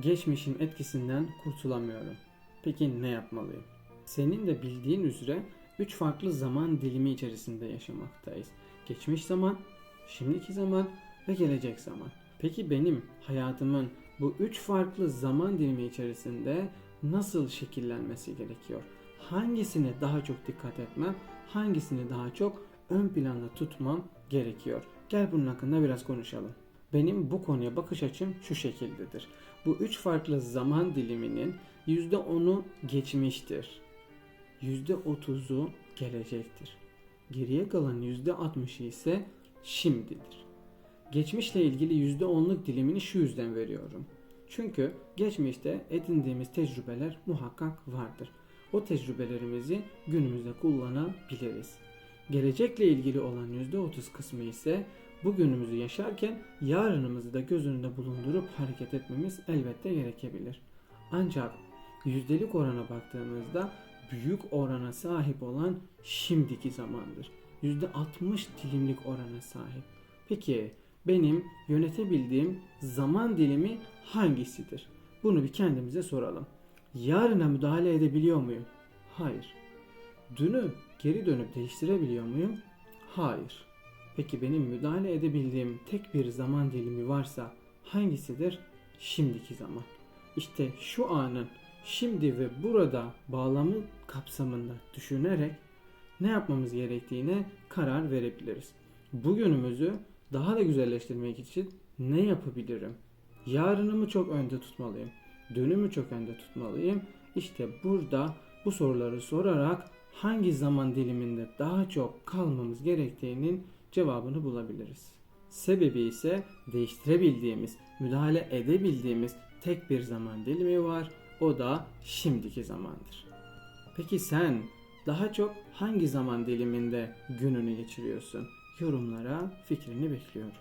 Geçmişin etkisinden kurtulamıyorum. Peki ne yapmalıyım? Senin de bildiğin üzere 3 farklı zaman dilimi içerisinde yaşamaktayız. Geçmiş zaman, şimdiki zaman ve gelecek zaman. Peki benim hayatımın bu üç farklı zaman dilimi içerisinde nasıl şekillenmesi gerekiyor? Hangisine daha çok dikkat etmem, hangisini daha çok ön planda tutmam gerekiyor? Gel bunun hakkında biraz konuşalım. Benim bu konuya bakış açım şu şekildedir. Bu üç farklı zaman diliminin %10'u geçmiştir. %30'u gelecektir. Geriye kalan %60'ı ise şimdidir. Geçmişle ilgili %10'luk dilimini şu yüzden veriyorum. Çünkü geçmişte edindiğimiz tecrübeler muhakkak vardır. O tecrübelerimizi günümüzde kullanabiliriz. Gelecekle ilgili olan %30 kısmı ise bugünümüzü yaşarken yarınımızı da göz önünde bulundurup hareket etmemiz elbette gerekebilir. Ancak yüzdelik orana baktığımızda büyük orana sahip olan şimdiki zamandır. %60 dilimlik orana sahip. Peki benim yönetebildiğim zaman dilimi hangisidir? Bunu bir kendimize soralım. Yarına müdahale edebiliyor muyum? Hayır. Dünü geri dönüp değiştirebiliyor muyum? Hayır. Peki benim müdahale edebildiğim tek bir zaman dilimi varsa hangisidir? Şimdiki zaman. İşte şu anın şimdi ve burada bağlamı kapsamında düşünerek ne yapmamız gerektiğine karar verebiliriz. Bugünümüzü daha da güzelleştirmek için ne yapabilirim? Yarınımı çok önde tutmalıyım. Dönümü çok önde tutmalıyım. İşte burada bu soruları sorarak hangi zaman diliminde daha çok kalmamız gerektiğinin cevabını bulabiliriz. Sebebi ise değiştirebildiğimiz, müdahale edebildiğimiz tek bir zaman dilimi var. O da şimdiki zamandır. Peki sen daha çok hangi zaman diliminde gününü geçiriyorsun? Yorumlara fikrini bekliyorum.